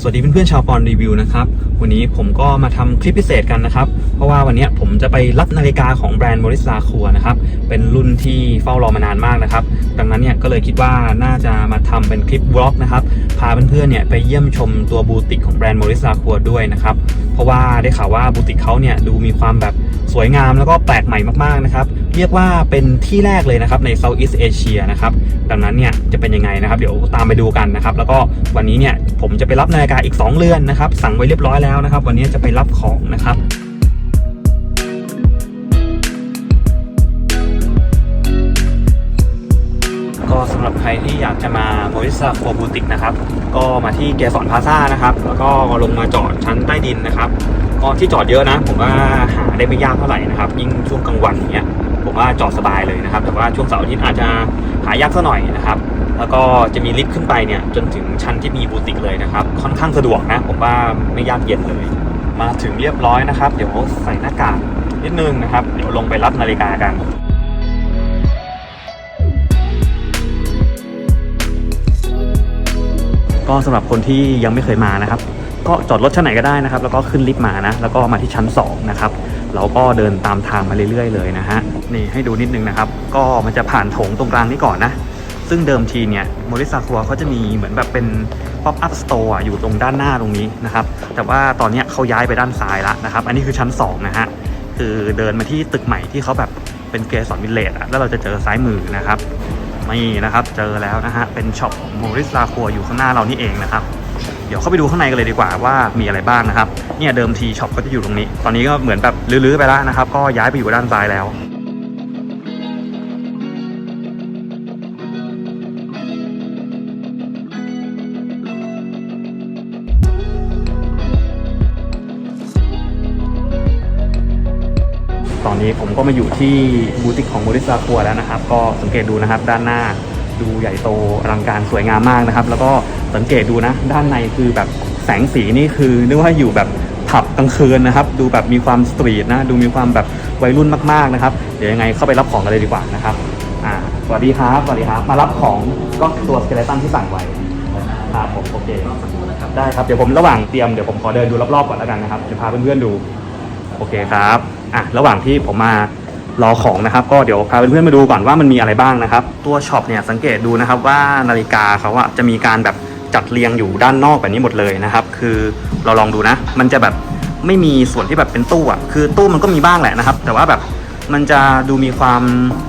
สวัสดีเพื่อนๆชาวปอนรีวิวนะครับ วันนี้ผมก็มาทำคลิปพิเศษกันนะครับ เพราะว่าวันนี้ผมจะไปรับนาฬิกาของแบรนด์มอริสลาคัวนะครับ เป็นรุ่นที่เฝ้ารอมานานมากนะครับ ดังนั้นเนี่ยก็เลยคิดว่าน่าจะมาทำเป็นคลิปวอล์กนะครับ พาเพื่อนๆเนี่ยไปเยี่ยมชมตัวบูติกของแบรนด์มอริสลาคัวด้วยนะครับ เพราะว่าได้ข่าวว่าบูติกเขาเนี่ยดูมีความแบบ สวยงามแล้วก็แปลกใหม่มากๆนะครับ เรียกว่าเป็นที่แรกเลยนะครับในเซาท์อีสเอเชียนะครับดังนั้นเนี่ยจะเป็นยังไงนะครับ เดี๋ยวตามไปดูกันนะครับ แล้วก็วันนี้เนี่ยผมจะไปรับนาฬิกาอีก 2 เรือนนะครับ สั่งไว้เรียบร้อยแล้วนะครับ วันนี้จะไปรับของนะครับ ใครที่อยากจะมาโมริสโฟบูติกนะครับ ก็มาที่เกสรพาซ่านะครับ แล้วก็ลงมาจอดชั้นใต้ดินนะครับก็ที่จอดเยอะนะ ผมว่าหาได้ไม่ยากเท่าไหร่นะครับ ยิ่งช่วงกลางวันอย่างเงี้ยผมว่าจอดสบายเลยนะครับ แต่ว่าช่วงเสาร์อาทิตย์อาจจะหายากสักหน่อยนะครับแล้วก็จะมีลิฟต์ขึ้นไปเนี่ยจนถึงชั้นที่มีบูติกเลยนะครับ ค่อนข้างสะดวกนะ ผมว่าไม่ยากเย็นเลย มาถึงเรียบร้อยนะครับ เดี๋ยวใส่หน้ากากนิดนึงนะครับ เดี๋ยวลงไปรับนาฬิกากัน ก็สำหรับคนที่ยังไม่เคยมานะครับ ก็จอดรถชั้นไหนก็ได้นะครับ แล้วก็ขึ้นลิฟต์มานะ แล้วก็มาที่ชั้น2นะครับเราก็เดินตามทางมาเรื่อยๆ เลยนะฮะนี่ให้ดูนิดนึงนะครับ ก็มันจะผ่านโถงตรงกลางนี้ก่อนนะ ซึ่งเดิมทีเนี่ยโมริซาคัวเขาจะมีเหมือนแบบเป็น pop up store อะอยู่ตรงด้านหน้าตรงนี้นะครับ แต่ว่าตอนนี้เขาย้ายไปด้านซ้ายแล้วนะครับ อันนี้คือชั้น2นะฮะคือเดินมาที่ตึกใหม่ที่เขาแบบเป็นเกสรวิลเลจแล้วเราจะเจอซ้ายมือนะครับ นี่นะครับเจอแล้วนะฮะเป็นช็อปของโมริสลาครัวอยู่ข้างหน้าเรานี่เองนะครับเดี๋ยวเข้าไปดูข้างในกันเลยดีกว่าว่ามีอะไรบ้างนะครับเนี่ยเดิมทีช็อปก็จะอยู่ตรงนี้ ตอนนี้ก็เหมือนแบบลื้อๆไปแล้วนะครับ ก็ย้ายไปอยู่ด้านซ้ายแล้ว ตอนนี้ผมก็มาอยู่ที่บูติกของบริษัทครัวแล้วนะครับ ก็สังเกตดูนะครับด้านหน้าดูใหญ่โตอลังการสวยงามมากนะครับ แล้วก็สังเกตดูนะ ด้านในคือแบบแสงสีนี่คือนึกว่าอยู่แบบผับกลางคืนนะครับ ดูแบบมีความสตรีทนะ ดูมีความแบบวัยรุ่นมากๆนะครับ เดี๋ยวยังไงเข้าไปรับของกันเลยดีกว่านะครับอ่าสวัสดีครับสวัสดีครับ มารับของก็ตัวสเกเลตันที่สั่งไว้ครับผมโอเคได้ครับเดี๋ยวผมระหว่างเตรียมเดี๋ยวผมขอเดินดูรอบๆก่อนแล้วกันนะครับเดี๋ยวพาเพื่อนๆดู โอเคครับอะระหว่างที่ผมมารอของนะครับ ก็เดี๋ยวพาเพื่อนๆมาดูก่อนว่ามันมีอะไรบ้างนะครับ ตัวช็อปเนี่ยสังเกตดูนะครับว่านาฬิกาเขาอะจะมีการแบบจัดเรียงอยู่ด้านนอกแบบนี้หมดเลยนะครับ คือเราลองดูนะ มันจะแบบไม่มีส่วนที่แบบเป็นตู้อะคือตู้มันก็มีบ้างแหละนะครับ แต่ว่าแบบมันจะดูมีความ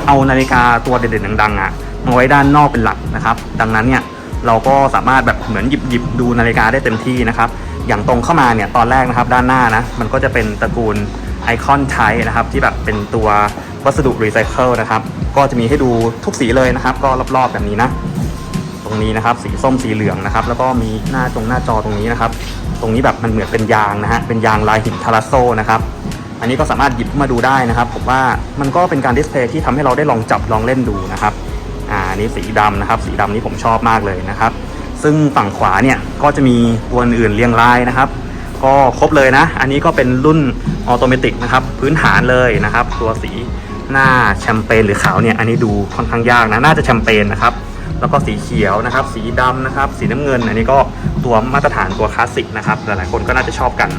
เอานาฬิกาตัวเด่นๆดังๆอะมาไว้ด้านนอกเป็นหลักนะครับ ดังนั้นเนี่ยเราก็สามารถแบบเหมือนหยิบหยิบดูนาฬิกาได้เต็มที่นะครับ อย่างตรงเข้ามาเนี่ยตอนแรกนะครับด้านหน้านะมันก็จะเป็นตระกูลไอคอนไทนะครับที่แบบเป็นตัววัสดุรีไซเคิลนะครับก็จะมีให้ดูทุกสีเลยนะครับ ก็รอบๆแบบนี้นะ ตรงนี้นะครับสีส้มสีเหลืองนะครับ แล้วก็มีหน้าจงหน้าจอตรงนี้นะครับ ตรงนี้แบบมันเหมือนเป็นยางนะฮะเป็นยางลายหินทาราโซนะครับอันนี้ก็สามารถหยิบมาดูได้นะครับผมว่ามันก็เป็นการดิสเพลย์ที่ทำให้เราได้ลองจับลองเล่นดูนะครับอ่านี้สีดำนะครับ สีดำนี้ผมชอบมากเลยนะครับ ซึ่งฝั่งขวาเนี่ยก็จะมีตัวอื่นเรียงรายนะครับ ก็ครบเลยนะ อันนี้ก็เป็นรุ่นออโตเมติกนะครับ พื้นฐานเลยนะครับ ตัวสีหน้าแชมเปญหรือขาวเนี่ยอันนี้ดูค่อนข้างยากนะน่าจะแชมเปญนะครับ แล้วก็สีเขียวนะครับ สีดำนะครับ สีน้ำเงิน อันนี้ก็ตัวมาตรฐานตัวคลาสสิกนะครับหลายๆคนก็น่าจะชอบกัน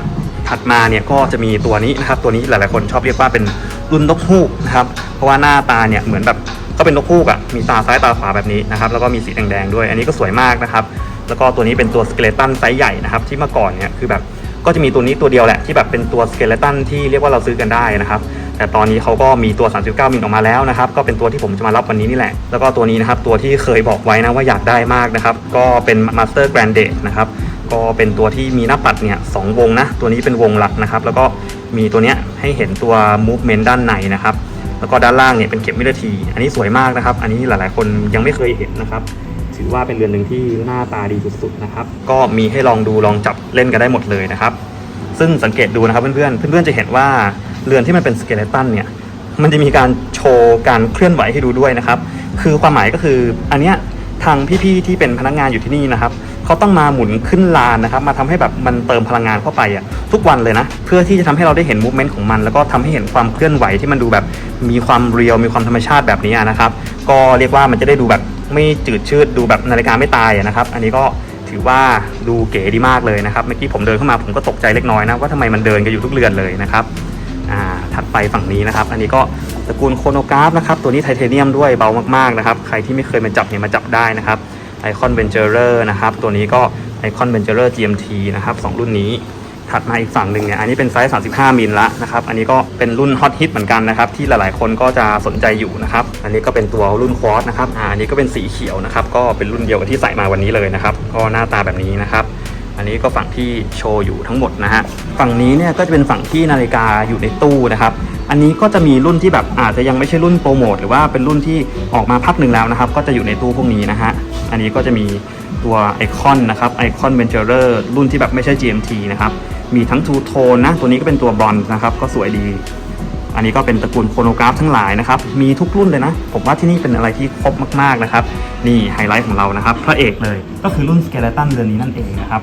ถัดมาเนี่ยก็จะมีตัวนี้นะครับ ตัวนี้หลายๆคนชอบเรียกว่าเป็นรุ่นนกฮูกนะครับ เพราะว่าหน้าตาเนี่ยเหมือนแบบ ก็เป็นนกฮูกอะ่ะมีตาซ้ายตาขวาแบบนี้นะครับแล้วก็มีสีแดงๆด้วย อันนี้ก็สวยมากนะครับแล้วก็ตัวนี้เป็นตัวสเกเลตันไซส์ใหญ่นะครับที่เมื่อก่อนเนี่ยคือแบบก็จะมีตัวนี้ตัวเดียวแหละที่แบบเป็นตัวสเกเลตันที่เรียกว่าเราซื้อกันได้นะครับแต่ตอนนี้เขาก็มีตัว 39 มิลออกมาแล้วนะครับก็เป็นตัวที่ผมจะมารับวันนี้นี่แหละ แล้วก็ตัวนี้นะครับตัวที่เคยบอกไว้นะว่าอยากได้มากนะครับก็เป็น Master Grande นะครับก็เป็นตัวที่มีหน้าปัดเนี่ยสองวงนะตัวนี้เป็นวงหลักนะครับแล้วก็มีตัวเนี้ยให้เห็นตัว movement ด้านในนะครับ แล้วก็ด้านล่างเนี่ยเป็นเข็มวินาที อันนี้สวยมากนะครับ อันนี้หลายๆ คนยังไม่เคยเห็นนะครับ ถือว่าเป็นเรือนหนึ่งที่หน้าตาดีสุดๆนะครับ ก็มีให้ลองดูลองจับเล่นกันได้หมดเลยนะครับ ซึ่งสังเกตดูนะครับเพื่อนๆ เพื่อนๆจะเห็นว่าเรือนที่มันเป็นสเกเลตันเนี่ย มันจะมีการโชว์การเคลื่อนไหวให้ดูด้วยนะครับ คือความหมายก็คืออันเนี้ยทางพี่ๆที่เป็นพนักงานอยู่ที่นี่นะครับเขาต้องมาหมุนขึ้นลานนะครับ มาทำให้แบบมันเติมพลังงานเข้าไปอะทุกวันเลยนะ เพื่อที่จะทำให้เราได้เห็นมูฟเมนต์ของมัน แล้วก็ทำให้เห็นความเคลื่อนไหวที่มันดูแบบ มีความเรียลมีความธรรมชาติแบบนี้นะครับ ก็เรียกว่ามันจะได้ดูแบบไม่จืดชืดดูแบบนาฬิกาไม่ตายนะครับ อันนี้ก็ถือว่าดูเก๋ดีมากเลยนะครับ เมื่อกี้ผมเดินเข้ามาผมก็ตกใจเล็กน้อยนะว่าทำไมมันเดินกันอยู่ทุกเรือนเลยนะครับถัดไปฝั่งนี้นะครับ อันนี้ก็ตระกูลโคโนกราฟนะครับ ตัวนี้ไทเทเนียมด้วยเบามากๆนะครับ ใครที่ไม่เคยมาจับเนี่ยมาจับได้นะครับไอคอนเ e นเจอร์นะครับ ตัวนี้ก็ไอคอนเ e นเจอร์ GMT นะครับสองรุ่นนี้ ถัดมาอีกฝั่งหนึ่งเนี่ยอันนี้เป็นไซส์ 35 มิลละนะครับอันนี้ก็เป็นรุ่นฮอตฮิตเหมือนกันนะครับที่หลายๆคนก็จะสนใจอยู่นะครับอันนี้ก็เป็นตัวรุ่นควอตนะครับอันนี้ก็เป็นสีเขียวนะครับก็เป็นรุ่นเดียวกับที่ใส่มาวันนี้เลยนะครับก็หน้าตาแบบนี้นะครับอันนี้ก็ฝั่งที่โชว์อยู่ทั้งหมดนะฮะ ฝั่งนี้เนี่ยก็จะเป็นฝั่งที่นาฬิกาอยู่ในตู้นะครับ อันนี้ก็จะมีรุ่นที่แบบอาจจะยังไม่ใช่รุ่นโปรโมทหรือว่าเป็นรุ่นที่ออกมาพักหนึ่งแล้วนะครับ ก็จะอยู่ในตู้พวกนี้นะฮะ อันนี้ก็จะมีตัวไอคอนนะครับไอคอนเวนเจอร์รุ่นที่แบบไม่ใช่ GMT นะครับ มีทั้งทูโทนนะตัวนี้ก็เป็นตัวบอลนะครับก็สวยดี อันนี้ก็เป็นตระกูลโคโนกราฟทั้งหลายนะครับมีทุกรุ่นเลยนะ ผมว่าที่นี่เป็นอะไรที่ครบมากๆนะครับ นี่ไฮไลท์ของเรานะครับพระเอกเลยก็คือรุ่นสเกเลตันเรือนนี้นั่นเองนะครับ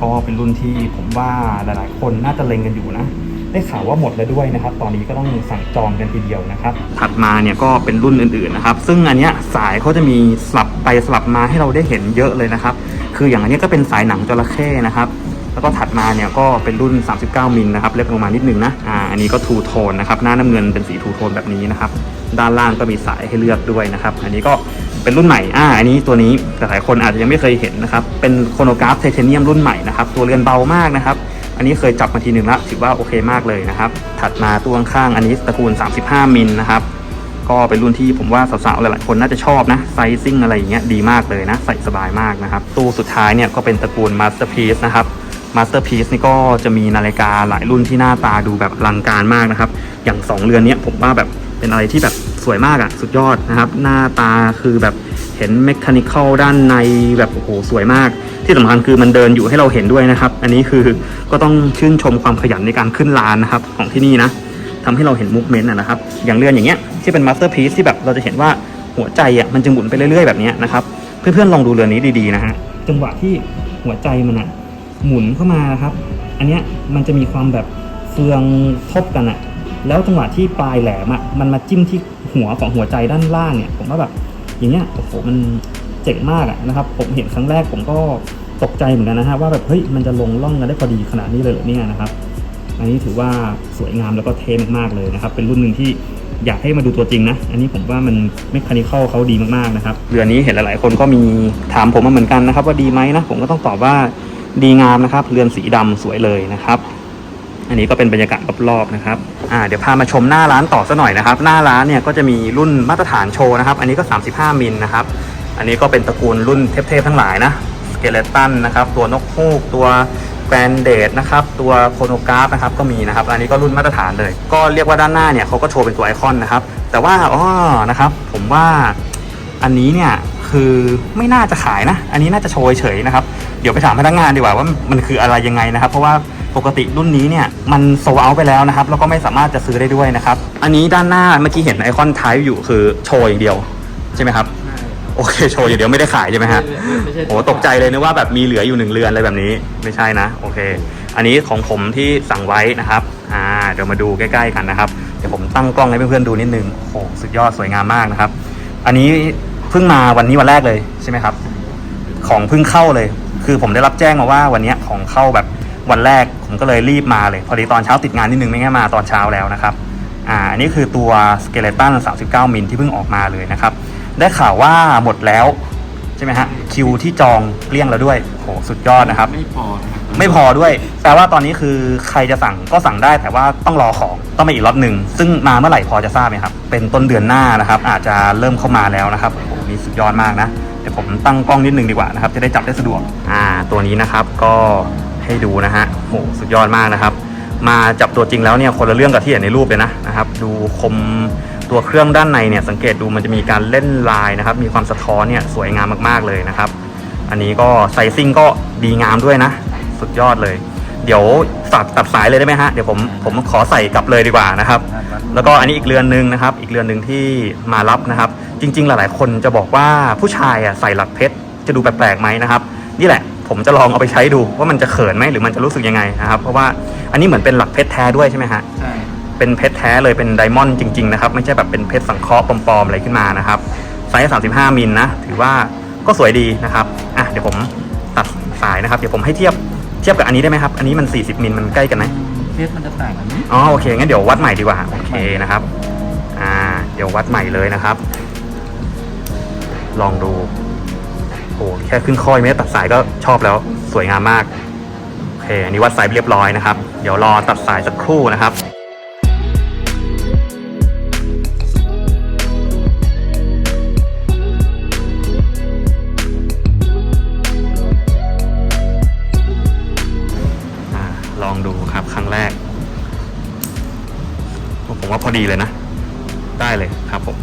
ก็เป็นรุ่นที่ผมว่าหลายๆ คนน่าจะเล็งกันอยู่นะ ได้ข่าวว่าหมดแล้วด้วยนะครับ ตอนนี้ก็ต้องสั่งจองกันทีเดียวนะครับ ถัดมาเนี่ยก็เป็นรุ่นอื่นๆนะครับ ซึ่งอันเนี้ยสายเขาจะมีสลับไปสลับมาให้เราได้เห็นเยอะเลยนะครับ คืออย่างอันนี้ก็เป็นสายหนังจระเข้นะครับ แล้วก็ถัดมาเนี่ยก็เป็นรุ่น 39 มิลนะครับเล็กลงมานิดนึงนะอ่าอันนี้ก็ทูโทนนะครับหน้าน้ำเงินเป็นสีทูโทนแบบนี้นะครับด้านล่างก็มีสายให้เลือกด้วยนะครับอันนี้ก็เป็นรุ่นใหม่อ่าอันนี้ตัวนี้หลายคนอาจจะยังไม่เคยเห็นนะครับเป็นโคโนกราฟไทเทเนียมรุ่นใหม่นะครับตัวเรือนเบามากนะครับอันนี้เคยจับมาทีหนึ่งล้วถือว่าโอเคมากเลยนะครับถัดมาตัวข้างอันนี้ตระกูล 35 มิลนะครับก็เป็นรุ่นที่ผมว่าสาวๆหลายๆคนน่าจะชอบนะไซซิ่งอะไรอย่างเงี้ยดีมากเลยนะใส่สบายมากนะครับตู้สุดท้ายเนี่ยก็เป็นตระกูล Masterpiece นะครับ Masterpiece นี่ก็จะมีนาฬิกาหลายรุ่นที่หน้าตาดูแบบอลังการมากนะครับ อย่าง 2 เรือนนี้ผมว่าแบบเป็นอะไรที่แบบสวยมากอะสุดยอดนะครับ หน้าตาคือแบบเห็นเมคานิคอลด้านในแบบโอ้โหสวยมาก ที่สำคัญคือมันเดินอยู่ให้เราเห็นด้วยนะครับ อันนี้คือก็ต้องชื่นชมความขยันในการขึ้นลานนะครับของที่นี่นะทำให้เราเห็นมูฟเมนต์นะครับ อย่างเรือนอย่างเงี้ยที่เป็นมาสเตอร์พีซที่แบบเราจะเห็นว่าหัวใจอะมันจะหมุนไปเรื่อยๆแบบนี้นะครับเพื่อนๆลองดูเรือนนี้ดีๆนะฮะจังหวะที่หัวใจมันอะ หมุนเข้ามาครับ อันเนี้ยมันจะมีความแบบเฟืองทบกันอะแล้วจังหวะที่ปลายแหลมอะมันมาจิ้มที่หัวของหัวใจด้านล่างเนี่ยผมว่าแบบอย่างเงี้ยโอ้โหมันเจ๋งมากอะนะครับ ผมเห็นครั้งแรกผมก็ตกใจเหมือนกันนะฮะว่าแบบเฮ้ยมันจะลงล่องกันได้พอดีขนาดนี้เลยเหรอเนี่ยนะครับ อันนี้ถือว่าสวยงามแล้วก็เท่มากๆเลยนะครับ เป็นรุ่นหนึ่งที่อยากให้มาดูตัวจริงนะ อันนี้ผมว่ามันเมคานิคอลเขาดีมากๆนะครับ เรือนี้เห็นหลายๆ คนก็มีถามผมมาเหมือนกันนะครับ ว่าดีไหมนะ ผมก็ต้องตอบว่า ดีงามนะครับ เรือนสีดำสวยเลยนะครับ อันนี้ก็เป็นบรรยากาศรอบๆนะครับอ่าเดี๋ยวพามาชมหน้าร้านต่อสักหน่อยนะครับ หน้าร้านเนี่ยก็จะมีรุ่นมาตรฐานโชว์นะครับ อันนี้ก็ 35 มิลนะครับ อันนี้ก็เป็นตระกูลรุ่นเทพๆทั้งหลายนะสเกเลตันนะครับ ตัวนกฮูกตัวแกรนเดตนะครับ ตัวโคโนกราฟนะครับก็มีนะครับ อันนี้ก็รุ่นมาตรฐานเลย ก็เรียกว่าด้านหน้าเนี่ยเขาก็โชว์เป็นตัวไอคอนนะครับ แต่ว่าอ๋อนะครับ ผมว่าอันนี้เนี่ยคือไม่น่าจะขายนะ อันนี้น่าจะโชว์เฉยนะครับ เดี๋ยวไปถามพนักงานดีกว่าว่ามันคืออะไรยังไงนะครับ เพราะว่าปกติรุ่นนี้เนี่ยมันโซเอาไปแล้วนะครับ แล้วก็ไม่สามารถจะซื้อได้ด้วยนะครับ อันนี้ด้านหน้าเมื่อกี้เห็นไอคอนท้ายอยู่คือโชว์อย่างเดียวใช่ไหมครับโอเคโชว์อย่างเดียวไม่ได้ขายใช่ไหมฮะไม่ใช่โอ้ตกใจเลยนึกว่าแบบมีเหลืออยู่หนึ่งเรือนอะไรแบบนี้ไม่ใช่นะโอเค อันนี้ของผมที่สั่งไว้นะครับอ่าเดี๋ยวมาดูใกล้ๆกันนะครับเดี๋ยวผมตั้งกล้องให้เพื่อนๆดูนิดนึงโอ้โหสุดยอดสวยงามมากนะครับ อันนี้เพิ่งมาวันนี้วันแรกเลยใช่ไหมครับ ของเพิ่งเข้าเลย คือผมได้รับแจ้งมาว่าวันนี้ของเข้าแบบวันแรกผมก็เลยรีบมาเลย พอดีตอนเช้าติดงานนิดนึงไม่งั้นมาตอนเช้าแล้วนะครับอ่าอันนี้คือตัวสเกเลตัน39 มิลที่เพิ่งออกมาเลยนะครับ ได้ข่าวว่าหมดแล้วใช่ไหมฮะคิวที่จองเกลี้ยงแล้วด้วยโหสุดยอดนะครับ ไม่พอนะครับไม่พอด้วยแปลว่าตอนนี้คือใครจะสั่งก็สั่งได้แต่ว่าต้องรอของต้องมาอีกล็อตหนึ่งซึ่งมาเมื่อไหร่พอจะทราบไหมครับเป็นต้นเดือนหน้านะครับ อาจจะเริ่มเข้ามาแล้วนะครับโอ้โหนี่สุดยอดมากนะ เดี๋ยวผมตั้งกล้องนิดนึงดีกว่านะครับ จะได้จับได้สะดวก อ่า ตัวนี้นะครับก็ให้ดูนะฮะโหสุดยอดมากนะครับ มาจับตัวจริงแล้วเนี่ยคนละเรื่องกับที่เห็นในรูปเลยนะนะครับ ดูคมตัวเครื่องด้านในเนี่ยสังเกตดูมันจะมีการเล่นลายนะครับ มีความสะท้อนเนี่ยสวยงามมากๆเลยนะครับ อันนี้ก็ไซซิ่งก็ดีงามด้วยนะ สุดยอดเลย เดี๋ยวฝากตัดสายเลยได้ไหมฮะเดี๋ยวผมผมขอใส่กลับเลยดีกว่านะครับ แล้วก็อันนี้อีกเรือนหนึ่งนะครับ อีกเรือนหนึ่งที่มารับนะครับ จริง ๆ หลายๆ คนจะบอกว่าผู้ชายอะใส่หลักเพชรจะดูแปลกๆไหมนะครับ นี่แหละผมจะลองเอาไปใช้ดูว่ามันจะเขินไหมหรือมันจะรู้สึกยังไงนะครับ เพราะว่าอันนี้เหมือนเป็นหลักเพชรแท้ด้วยใช่ไหมฮะใช่เป็นเพชรแท้เลยเป็นไดมอนด์จริงๆนะครับไม่ใช่แบบเป็นเพชรสังเคราะห์ปลอมๆอะไรขึ้นมานะครับไซส์35มิลนะถือว่าก็สวยดีนะครับอะเดี๋ยวผมตัดสายนะครับ เดี๋ยวผมให้เทียบเทียบกับอันนี้ได้ไหมครับ อันนี้มัน 40มิลมันใกล้กันไหมเพชรมันจะต่างกันนิดอ๋อโอเคงั้นเดี๋ยววัดใหม่ดีกว่าโอเคนะครับ อ่า เดี๋ยววัดใหม่เลยนะครับ ลองดูโอ้แค่ขึ้นค่อยไม่ได้ตัดสายก็ชอบแล้วสวยงามมากโอเคอันนี้วัดสายเรียบร้อยนะครับ เดี๋ยวรอตัดสายสักครู่นะครับ อดีเลยนะ ได้เลยครับผม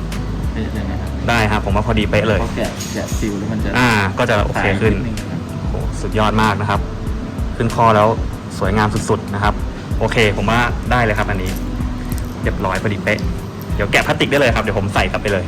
เพชรเลยนะครับได้ครับผมว่าพอดีเป๊ะเลย พอแกะแกะซิลแล้วมันจะอ่า ก็จะโอเคขึ้น ดงะครับโอ้สุดยอดมากนะครับ ขึ้นคอแล้วสวยงามสุดๆนะครับ โอเค ผมว่าได้เลยครับอันนี้ เรียบร้อยพอดีเป๊ะ เดี๋ยวแกะพลาสติกได้เลยครับ เดี๋ยวผมใส่กลับไปเลย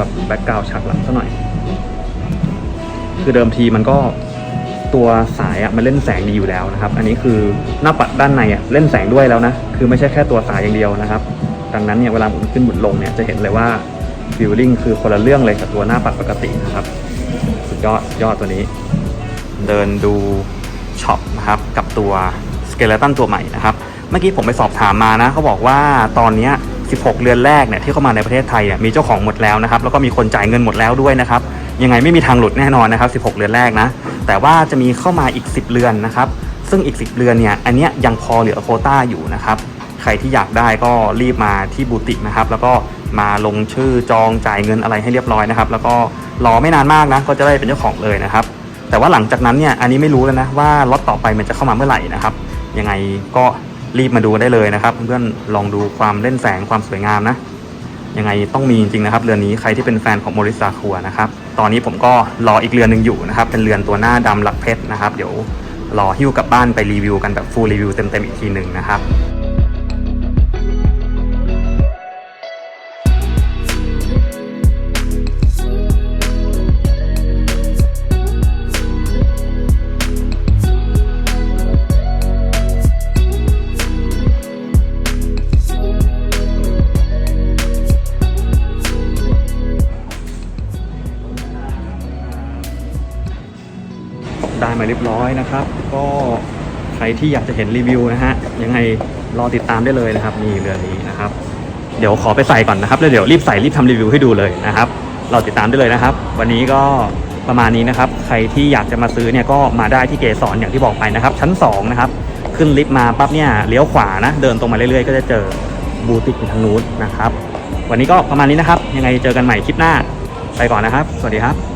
กับแบ็กกราวด์ฉากหลังซะหน่อย คือเดิมทีมันก็ตัวสายอะมันเล่นแสงดีอยู่แล้วนะครับ อันนี้คือหน้าปัดด้านในอะเล่นแสงด้วยแล้วนะ คือไม่ใช่แค่ตัวสายอย่างเดียวนะครับ ดังนั้นเนี่ยเวลาหมุนขึ้นหมุนลงเนี่ยจะเห็นเลยว่าฟิลลิ่งคือคนละเรื่องเลยกับตัวหน้าปัดปกตินะครับสุดยอดยอดตัวนี้ เดินดูช็อปนะครับกับตัวสเกเลตันตัวใหม่นะครับ เมื่อกี้ผมไปสอบถามมานะเขาบอกว่าตอนเนี้ย 16 เรือนแรกเนี่ยที่เข้ามาในประเทศไทยเนี่ยมีเจ้าของหมดแล้วนะครับแล้วก็มีคนจ่ายเงินหมดแล้วด้วยนะครับยังไงไม่มีทางหลุดแน่นอนนะครับ 16 เรือนแรกนะแต่ว่าจะมีเข้ามาอีก 10 เรือนนะครับซึ่งอีก 10 เรือนเนี่ยอันเนี้ยยังพอเหลือโควต้าอยู่นะครับใครที่อยากได้ก็รีบมาที่บูติกนะครับแล้วก็มาลงชื่อจองจ่ายเงินอะไรให้เรียบร้อยนะครับแล้วก็รอไม่นานมากนะก็จะได้เป็นเจ้าของเลยนะครับแต่ว่าหลังจากนั้นเนี่ยอันนี้ไม่รู้แล้วนะว่าล็อตต่อไปมันจะเข้ามาเมื่อไหร่นะครับยังไงก็ รีบมาดูได้เลยนะครับ เพื่อนๆลองดูความเล่นแสงความสวยงามนะยังไงต้องมีจริงนะครับ เรือนนี้ใครที่เป็นแฟนของโมริซาคัวนะครับตอนนี้ผมก็รออีกเรือนหนึ่งอยู่นะครับ เป็นเรือนตัวหน้าดำหลักเพชรนะครับ เดี๋ยวรอหิ้วกลับบ้านไปรีวิวกันแบบฟูลรีวิวเต็มๆอีกทีหนึ่งนะครับ ได้มาเรียบร้อยนะครับ ก็ใครที่อยากจะเห็นรีวิวนะฮะยังไงรอติดตามได้เลยนะครับนี่เรือนนี้นะครับ เดี๋ยวขอไปใส่ก่อนนะครับแล้วเดี๋ยวรีบใส่รีบทำรีวิวให้ดูเลยนะครับเรอติดตามได้เลยนะครับ วันนี้ก็ประมาณนี้นะครับ ใครที่อยากจะมาซื้อเนี่ยก็มาได้ที่เกสรอย่างที่บอกไปนะครับ ชั้น2นะครับขึ้นลิฟต์มาปั๊บเนี่ยเลี้ยวขวานะเดินตรงมาเรื่อยๆ ก็จะเจอบูติกอยู่ทางนู้นนะครับ วันนี้ก็ประมาณนี้นะครับ ยังไงเจอกันใหม่คลิปหน้า ไปก่อนนะครับ สวัสดีครับ